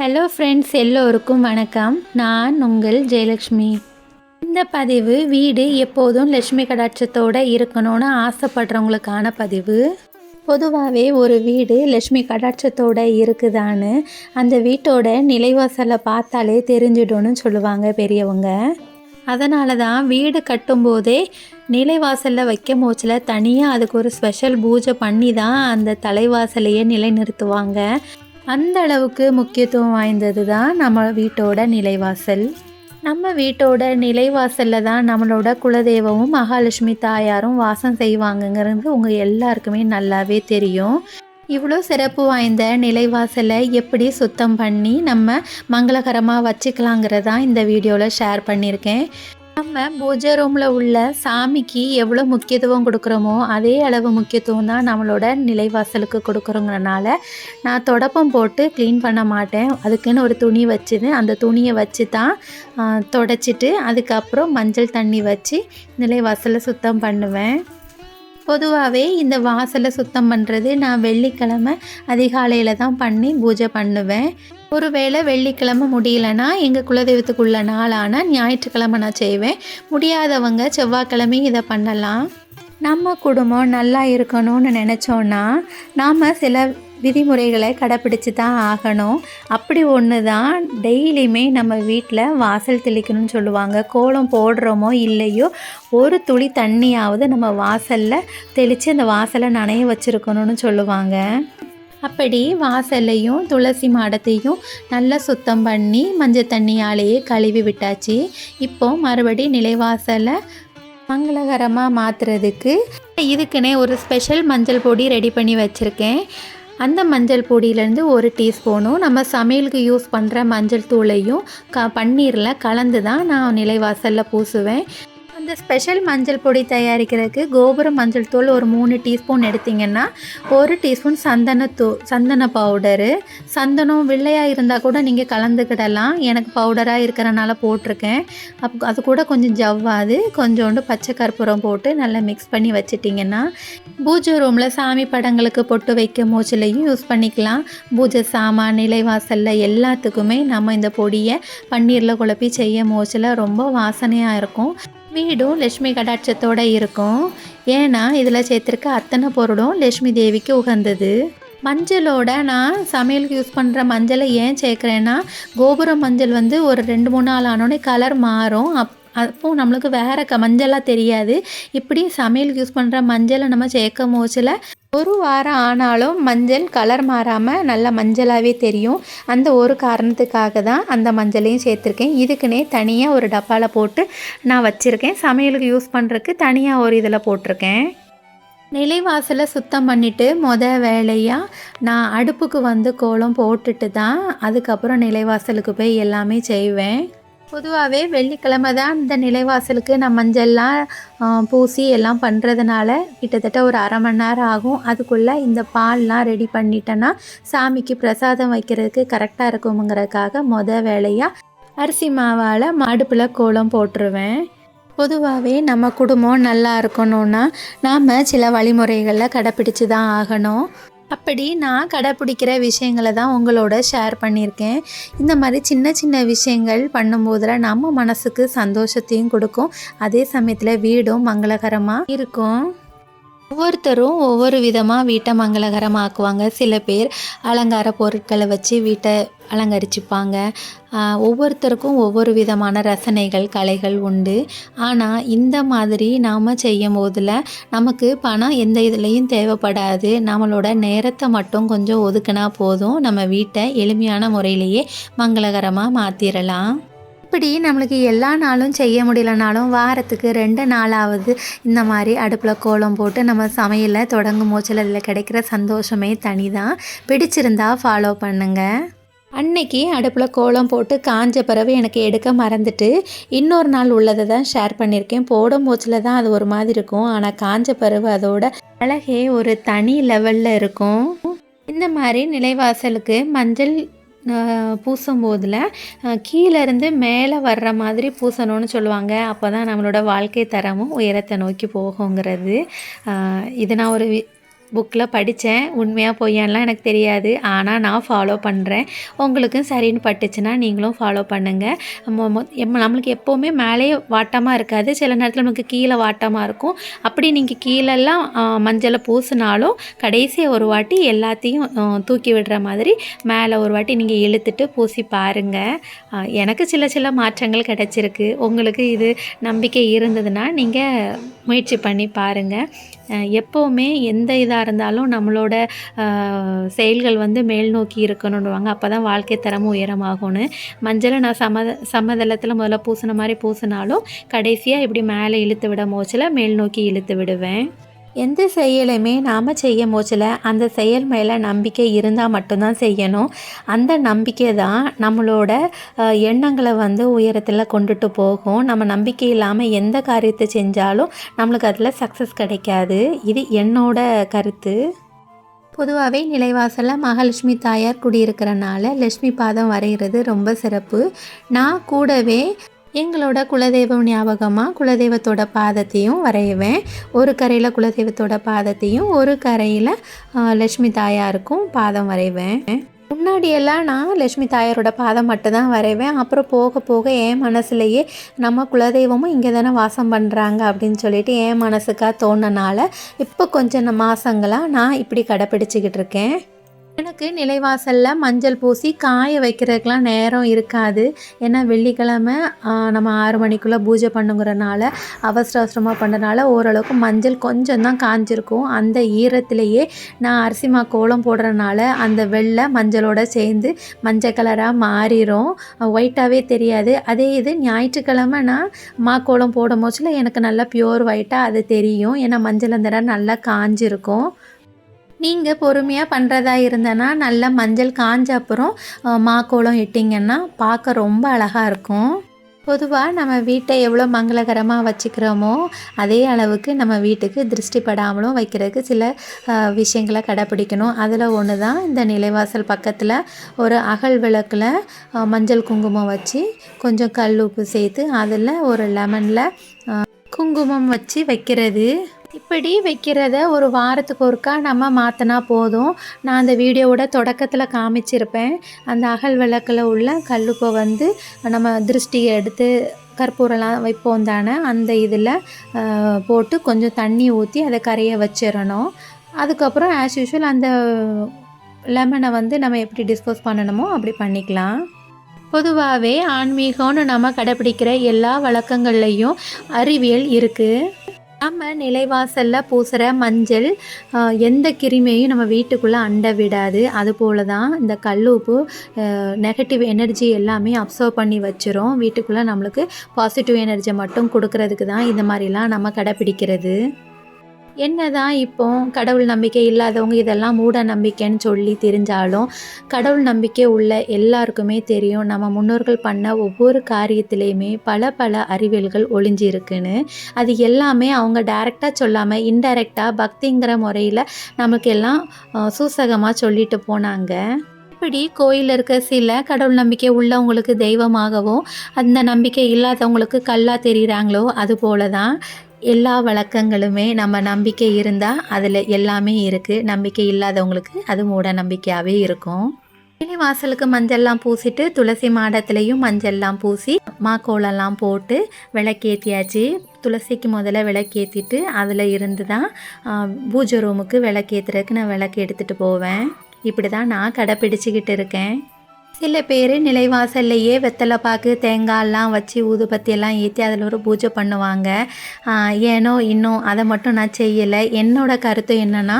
Hello friends எல்லோருக்கும் வணக்கம். நான் உங்கள் ஜெயலக்ஷ்மி. இந்த பதிவு வீடு எப்போதும் லட்சுமி கடாட்சத்தோடு இருக்கணும்னு ஆசைப்படுறவங்களுக்கான பதிவு. பொதுவாகவே ஒரு வீடு லட்சுமி கடாட்சத்தோடு இருக்குதான்னு அந்த வீட்டோட நிலைவாசலை பார்த்தாலே தெரிஞ்சிடும்னு சொல்லுவாங்க பெரியவங்க. அதனால தான் வீடு கட்டும்போதே நிலைவாசலில் வைக்க மூச்சில் தனியாக அதுக்கு ஒரு ஸ்பெஷல் பூஜை பண்ணி தான் அந்த தலைவாசலையே நிலைநிறுத்துவாங்க. அந்த அளவுக்கு முக்கியத்துவம் வாய்ந்தது தான் நம்ம வீட்டோட நிலைவாசல். நம்ம வீட்டோட நிலைவாசலில் தான் நம்மளோட குலதெய்வமும் மகாலட்சுமி தாயாரும் வாசம் செய்வாங்கங்கிறது உங்கள் எல்லாருக்குமே நல்லாவே தெரியும். இவ்வளோ சிறப்பு வாய்ந்த நிலைவாசலை எப்படி சுத்தம் பண்ணி நம்ம மங்களகரமாக வச்சுக்கலாங்கிறதான் இந்த வீடியோவில் ஷேர் பண்ணியிருக்கேன். நம்ம பூஜை ரூமில் உள்ள சாமிக்கு எவ்வளோ முக்கியத்துவம் கொடுக்குறோமோ அதே அளவு முக்கியத்துவம் தான் நம்மளோட நிலைவாசலுக்கு கொடுக்குறோங்கிறனால நான் தொடப்பம் போட்டு க்ளீன் பண்ண மாட்டேன். அதுக்குன்னு ஒரு துணி வச்சுது. அந்த துணியை வச்சு தான் தொடச்சிட்டு அதுக்கப்புறம் மஞ்சள் தண்ணி வச்சு நிலைவாசலை சுத்தம் பண்ணுவேன். பொதுவாகவே இந்த வாசலை சுத்தம் பண்ணுறது நான் வெள்ளிக்கிழமை அதிகாலையில் தான் பண்ணி பூஜை பண்ணுவேன். ஒருவேளை வெள்ளிக்கிழமை முடியலன்னா எங்கள் குலதெய்வத்துக்குள்ள நாளான ஞாயிற்றுக்கிழமை நான் செய்வேன். முடியாதவங்க செவ்வாய்க்கிழமை இதை பண்ணலாம். நம்ம குடும்பம் நல்லா இருக்கணும்னு நினச்சோன்னா நாம் சில விதிமுறைகளை கடைப்பிடிச்சு தான் ஆகணும். அப்படி ஒன்று தான் டெய்லியுமே நம்ம வீட்டில் வாசல் தெளிக்கணும்னு சொல்லுவாங்க. கோலம் போடுறோமோ இல்லையோ ஒரு துளி தண்ணியாவது நம்ம வாசலில் தெளித்து அந்த வாசலை நனைய வச்சுருக்கணும்னு சொல்லுவாங்க. அப்படி வாசல்லையும் துளசி மாடத்தையும் நல்லா சுத்தம் பண்ணி மஞ்சள் தண்ணியாலேயே கழுவி விட்டாச்சு. இப்போ மறுபடி நிலைவாசலை மங்களகரமாக மாற்றுறதுக்கு இதுக்குன்னே ஒரு ஸ்பெஷல் மஞ்சள் பொடி ரெடி பண்ணி வச்சுருக்கேன். அந்த மஞ்சள் பொடியிலேருந்து ஒரு டீஸ்பூனும் நம்ம சமையலுக்கு யூஸ் பண்ணுற மஞ்சள் தூளையும் க பன்னீரில் கலந்து தான் நான் நிலைவாசலில் பூசுவேன். அந்த ஸ்பெஷல் மஞ்சள் பொடி தயாரிக்கிறதுக்கு கோபுரம் மஞ்சள் தூள் ஒரு மூணு டீஸ்பூன் எடுத்திங்கன்னா ஒரு டீஸ்பூன் சந்தனத்தூ சந்தன பவுடரு சந்தனம் வெள்ளையாக இருந்தால் கூட நீங்கள் கலந்துக்கிடலாம். எனக்கு பவுடராக இருக்கிறனால போட்டிருக்கேன். அப் அது கூட கொஞ்சம் ஜவ்வாது கொஞ்சோண்டு பச்சை கற்பூரம் போட்டு நல்லா மிக்ஸ் பண்ணி வச்சிட்டிங்கன்னா பூஜை ரூமில் சாமி படங்களுக்கு பொட்டு வைக்க மூச்சிலையும் யூஸ் பண்ணிக்கலாம். பூஜை சாமான் நிலைவாசலில் எல்லாத்துக்குமே நம்ம இந்த பொடியை பன்னீரில் குழப்பி செய்ய மூச்சில் ரொம்ப வாசனையாக இருக்கும். வீடும் லட்சுமி கடாட்சத்தோடு இருக்கும். ஏன்னா இதில் சேர்த்துருக்க அத்தனை பொருளும் லட்சுமி தேவிக்கு உகந்தது. மஞ்சளோட நான் சமையலுக்கு யூஸ் பண்ணுற மஞ்சளை ஏன் சேர்க்குறேன்னா கோபுர மஞ்சள் வந்து ஒரு ரெண்டு மூணு நாள் ஆனோடனே கலர் மாறும். அப் அப்போது நம்மளுக்கு வேறு க மஞ்சளாக தெரியாது. இப்படி சமையலுக்கு யூஸ் பண்ணுற மஞ்சளை நம்ம சேர்க்கும் போச்சில் ஒரு வாரம் ஆனாலும் மஞ்சள் கலர் மாறாமல் நல்ல மஞ்சளாகவே தெரியும். அந்த ஒரு காரணத்துக்காக தான் அந்த மஞ்சளையும் சேர்த்துருக்கேன். இதுக்குன்னே தனியாக ஒரு டப்பாவில் போட்டு நான் வச்சுருக்கேன். சமையலுக்கு யூஸ் பண்ணுறதுக்கு தனியாக ஒரு இதில் போட்டிருக்கேன். நிலைவாசலை சுத்தம் பண்ணிவிட்டு மொத வேலையாக நான் அடுப்புக்கு வந்து கோலம் போட்டுட்டு தான் அதுக்கப்புறம் நிலைவாசலுக்கு போய் எல்லாமே செய்வேன். பொதுவாகவே வெள்ளிக்கிழமை தான் இந்த நிலைவாசலுக்கு நான் மஞ்சள்லாம் பூசி எல்லாம் பண்ணுறதுனால கிட்டத்தட்ட ஒரு அரை மணி நேரம் ஆகும். அதுக்குள்ளே இந்த பால்லாம் ரெடி பண்ணிட்டேன்னா சாமிக்கு பிரசாதம் வைக்கிறதுக்கு கரெக்டாக இருக்குமுங்கிறதுக்காக மொதல் வேலையாக அரிசி மாவால் மாடுப்பில் கோலம் போட்டுருவேன். பொதுவாகவே நம்ம குடும்பம் நல்லா இருக்கணும்னா நாம் சில வழிமுறைகளில் கடைப்பிடிச்சு தான் ஆகணும். அப்படி நான் கடைப்பிடிக்கிற விஷயங்களை தான் உங்களோட ஷேர் பண்ணியிருக்கேன். இந்த மாதிரி சின்ன சின்ன விஷயங்கள் பண்ணும்போதில் நம்ம மனசுக்கு சந்தோஷத்தையும் கொடுக்கும். அதே சமயத்தில் வீடும் மங்களகரமாக இருக்கும். ஒவ்வொருத்தரும் ஒவ்வொரு விதமாக வீட்டை மங்களகரமாக்குவாங்க. சில பேர் அலங்கார பொருட்களை வச்சு வீட்டை அலங்கரிச்சுப்பாங்க. ஒவ்வொருத்தருக்கும் ஒவ்வொரு விதமான ரசனைகள் கலைகள் உண்டு. ஆனால் இந்த மாதிரி நாம் செய்யும் போதில் நமக்கு பணம் எந்த இதுலேயும் தேவைப்படாது. நம்மளோட நேரத்தை மட்டும் கொஞ்சம் ஒதுக்குனா போதும். நம்ம வீட்டை எளிமையான முறையிலேயே மங்களகரமாக மாற்றிடலாம் இப்படி நம்மளுக்கு எல்லா நாளும் செய்ய முடியலனாலும் வாரத்துக்கு ரெண்டு நாளாவது இந்த மாதிரி அடுப்பில் கோலம் போட்டு நம்ம சமையலில் தொடங்கும் போச்சில் அதில் கிடைக்கிற சந்தோஷமே தனி தான் பிடிச்சிருந்தா ஃபாலோ பண்ணுங்கள் அன்னைக்கு அடுப்பில் கோலம் போட்டு காஞ்ச பிறகு எனக்கு எடுக்க மறந்துட்டு இன்னொரு நாள் உள்ளதை தான் ஷேர் பண்ணியிருக்கேன். போடும் போச்சில் தான் அது ஒரு மாதிரி இருக்கும். ஆனால் காஞ்ச பிறகு அதோட அழகே ஒரு தனி லெவலில் இருக்கும். இந்த மாதிரி நிலைவாசலுக்கு மஞ்சள் பூசும் போதில் கீழேருந்து மேலே வர்ற மாதிரி பூசணும்னு சொல்லுவாங்க. அப்போ தான் நம்மளோட வாழ்க்கை தரமும் உயரத்தை நோக்கி போகுங்கிறது. இது நான் ஒரு புக்கில் படித்தேன் உண்மையாக பொய்யான்லாம் எனக்கு தெரியாது. ஆனால் நான் ஃபாலோ பண்ணுறேன் உங்களுக்கும் சரின்னு பட்டுச்சுன்னா நீங்களும் ஃபாலோ பண்ணுங்கள் நம்மளுக்கு எப்போவுமே மேலே வாட்டமாக இருக்காது. சில நேரத்தில் நமக்கு கீழே வாட்டமாக இருக்கும். அப்படி நீங்கள் கீழெல்லாம் மஞ்சளை பூசினாலும் கடைசியாக ஒரு வாட்டி எல்லாத்தையும் தூக்கி விடுற மாதிரி மேலே ஒரு வாட்டி நீங்கள் இழுத்துட்டு பூசி பாருங்கள் எனக்கு சில சில மாற்றங்கள் கிடச்சிருக்கு. உங்களுக்கு இது நம்பிக்கை இருந்ததுன்னா நீங்கள் முயற்சி பண்ணி பாருங்கள் எப்போவுமே எந்த இதாக இருந்தாலும் நம்மளோட செயல்கள் வந்து மேல் நோக்கி இருக்கணுன்னுவாங்க அப்போ தான் வாழ்க்கை தரம் உயரமாகும்னு. மஞ்சளை நான் சமத சமதளத்தில் முதல்ல பூசின மாதிரி பூசினாலும் கடைசியாக இப்படி மேலே இழுத்து விட மோச்சில் மேல் நோக்கி இழுத்து விடுவேன். எந்த செயலுமே நாம் செய்ய மோச்சில். அந்த செயல் மேலே நம்பிக்கை இருந்தால் மட்டும்தான் செய்யணும். அந்த நம்பிக்கை தான் நம்மளோட எண்ணங்களை வந்து உயரத்தில் கொண்டுட்டு போகும். நம்ம நம்பிக்கை இல்லாமல் எந்த காரியத்தை செஞ்சாலும் நம்மளுக்கு அதில் சக்ஸஸ் கிடைக்காது. இது என்னோட கருத்து. பொதுவாகவே நிலைவாசலில் மகாலட்சுமி தாயார் குடியிருக்கிறனால லட்சுமி பாதம் வரைகிறது ரொம்ப சிறப்பு. நான் கூடவே எங்களோட குலதெய்வம் ஞாபகமாக குலதெய்வத்தோட பாதத்தையும் வரையுவேன் ஒரு கரையில் குலதெய்வத்தோட பாதத்தையும் ஒரு கரையில் லட்சுமி தாயாருக்கும் பாதம் வரைவேன். முன்னாடியெல்லாம் நான் லட்சுமி தாயாரோட பாதம் மட்டும்தான் வரைவேன். அப்புறம் போக போக என் மனசுலையே நம்ம குலதெய்வமும் இங்கே தானே வாசம் பண்ணுறாங்க அப்படின்னு சொல்லிட்டு என் மனசுக்காக தோணுனால இப்போ கொஞ்சம் மாதங்களாக நான் இப்படி கடைப்பிடிச்சிக்கிட்டு இருக்கேன். எனக்கு நிலைவாசலில் மஞ்சள் பூசி காய வைக்கிறதுக்கெலாம் நேரம் இருக்காது. ஏன்னா வெள்ளிக்கிழமை நம்ம ஆறு மணிக்குள்ளே பூஜை பண்ணுங்கிறனால அவசர அவசரமாக பண்ணுறனால ஓரளவுக்கு மஞ்சள் கொஞ்சம் தான் காஞ்சிருக்கும். அந்த ஈரத்திலேயே நான் அரிசிமா கோலம் போடுறனால அந்த வெள்ளை மஞ்சளோட சேர்ந்து மஞ்சள் கலராக மாறிடும் ஒயிட்டாகவே தெரியாது. அதே இது ஞாயிற்றுக்கிழமை நான் மா கோலம் போடும் போச்சுல எனக்கு நல்லா பியூர் ஒயிட்டாக அது தெரியும். ஏன்னா மஞ்சள் அந்த இடம் நல்லா காஞ்சிருக்கும். நீங்கள் பொறுமையாக பண்ணுறதா இருந்தனா நல்லா மஞ்சள் காஞ்ச அப்புறம் மாக்கோளம் இட்டிங்கன்னா பார்க்க ரொம்ப அழகாக இருக்கும். பொதுவாக நம்ம வீட்டை எவ்வளோ மங்களகரமாக வச்சுக்கிறோமோ அதே அளவுக்கு நம்ம வீட்டுக்கு திருஷ்டி படாமலும் வைக்கிறதுக்கு சில விஷயங்களை கடைப்பிடிக்கணும். அதில் ஒன்று தான் இந்த நிலைவாசல் பக்கத்தில் ஒரு அகல் விளக்கில் மஞ்சள் குங்குமம் வச்சு கொஞ்சம் கல் உப்பு சேர்த்து அதில் ஒரு லெமனில் குங்குமம் வச்சு வைக்கிறது. இப்படி வைக்கிறத ஒரு வாரத்துக்கு ஒருக்கா நம்ம மாற்றினா போதும். நான் அந்த வீடியோவோட தொடக்கத்தில் காமிச்சிருப்பேன். அந்த அகல் விளக்கில் உள்ள கல்லுப்பை வந்து நம்ம திருஷ்டியை எடுத்து கற்பூரம்லாம் வைப்போம் தானே அந்த இதில் போட்டு கொஞ்சம் தண்ணி ஊற்றி அதை கரைய வச்சிடணும். அதுக்கப்புறம் ஆஸ் யூஷுவல் அந்த லெமனை வந்து நம்ம எப்படி டிஸ்போஸ் பண்ணணுமோ அப்படி பண்ணிக்கலாம். பொதுவாகவே ஆன்மீகம்னு நம்ம கடைப்பிடிக்கிற எல்லா வழக்கங்கள்லேயும் அறிவியல் இருக்குது நம்ம நிலைவாசலில் பூசுகிற மஞ்சள் எந்த கிருமியையும் நம்ம வீட்டுக்குள்ளே அண்ட விடாது. அதுபோல தான் இந்த கல்லூப்பு நெகட்டிவ் எனர்ஜி எல்லாமே அப்சர்வ் பண்ணி வச்சிரும். வீட்டுக்குள்ளே நம்மளுக்கு பாசிட்டிவ் எனர்ஜி மட்டும் கொடுக்கறதுக்கு தான் இந்த மாதிரிலாம் நம்ம கடைப்பிடிக்கிறது என்னதான் இப்போ கடவுள் நம்பிக்கை இல்லாதவங்க இதெல்லாம் மூட நம்பிக்கைன்னு சொல்லி தெரிஞ்சாலும் கடவுள் நம்பிக்கை உள்ள எல்லாருக்குமே தெரியும். நம்ம முன்னோர்கள் பண்ண ஒவ்வொரு காரியத்திலையுமே பல பல அறிவியல்கள் ஒளிஞ்சிருக்குன்னு. அது எல்லாமே அவங்க டைரெக்டாக சொல்லாமல் இன்டைரக்டாக பக்திங்கிற முறையில் நமக்கு எல்லாம் சூசகமாக சொல்லிட்டு போனாங்க. இப்படி கோயிலில் இருக்க சில கடவுள் நம்பிக்கை உள்ளவங்களுக்கு தெய்வமாகவும் அந்த நம்பிக்கை இல்லாதவங்களுக்கு கல்லாக தெரிகிறாங்களோ அது போல தான் எல்லா வழக்கங்களுமே நம்ம நம்பிக்கை இருந்தால் அதில் எல்லாமே இருக்குது நம்பிக்கை இல்லாதவங்களுக்கு அது மூட நம்பிக்கையாகவே இருக்கும். இனி வாசலுக்கு மஞ்சள்லாம் பூசிட்டு துளசி மாடத்துலேயும் மஞ்சள்லாம் பூசி மாக்கோளெல்லாம் போட்டு விளக்கேற்றியாச்சு துளசிக்கு முதல்ல விளக்கேற்றிட்டு அதில் இருந்து தான் பூஜை ரூமுக்கு விளக்கேற்றுறதுக்கு நான் விளக்கு எடுத்துகிட்டு போவேன். இப்படி தான் நான் கடைப்பிடிச்சிக்கிட்டு இருக்கேன். சில பேர் நிலைவாசல்லையே வெத்தலை பாக்கு தேங்காயெல்லாம் வச்சு ஊதுபத்தி எல்லாம் ஏற்றி அதில் ஒரு பூஜை பண்ணுவாங்க. ஏனோ இன்னும் அதை மட்டும் நான் செய்யலை. என்னோட கருத்து என்னென்னா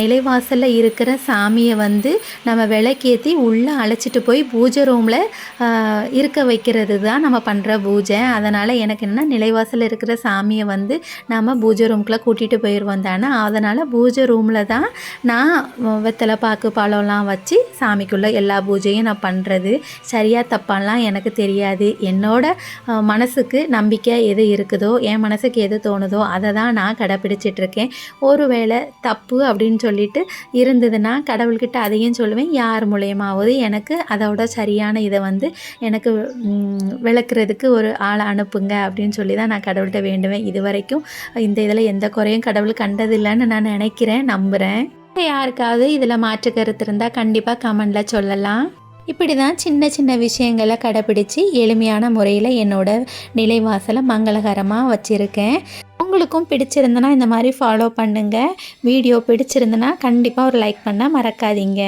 நிலைவாசலில் இருக்கிற சாமியை வந்து நம்ம விளக்கேற்றி உள்ளே அழைச்சிட்டு போய் பூஜை ரூமில் இருக்க வைக்கிறது தான் நம்ம பண்ணுற பூஜை. அதனால் எனக்கு என்ன நிலைவாசலில் இருக்கிற சாமியை வந்து நம்ம பூஜை ரூம்குள்ளே கூட்டிகிட்டு போயிடுவோம் தானே. அதனால் பூஜை ரூமில் தான் நான் வெத்தலை பாக்கு பழம்லாம் வச்சு சாமிக்குள்ளே எல்லா பூஜையும் நான் பண்ணுறது சரியாக தப்பாலாம் எனக்கு தெரியாது. என்னோட மனசுக்கு நம்பிக்கை எது இருக்குதோ என் மனசுக்கு எது தோணுதோ அதை தான் நான் கடைப்பிடிச்சிட்டு இருக்கேன் ஒருவேளை தப்பு அப்படின்னு சொல்லிட்டு இருந்ததுன்னா கடவுள்கிட்ட அதையும் சொல்லுவேன். யார் மூலயமாவது எனக்கு அதோட சரியான இதை வந்து எனக்கு விளக்குறதுக்கு ஒரு ஆளை அனுப்புங்க அப்படின்னு சொல்லி தான் நான் கடவுள்கிட்ட வேண்டுவேன். இது வரைக்கும் இந்த இதில் எந்த குறையும் கடவுள் கண்டதில்லைன்னு நான் நினைக்கிறேன். நம்புகிறேன் யாருக்காவது இதில் மாற்று கருத்து இருந்தால் கண்டிப்பாக கமெண்டில் சொல்லலாம். இப்படி தான் சின்ன சின்ன விஷயங்களை கடைப்பிடிச்சு எளிமையான முறையில் என்னோட நிலைவாசலை மங்களகரமாக வச்சுருக்கேன். உங்களுக்கும் பிடிச்சிருந்தனா இந்த மாதிரி ஃபாலோ பண்ணுங்கள் வீடியோ பிடிச்சிருந்தனா கண்டிப்பாக ஒரு லைக் பண்ண மறக்காதீங்க.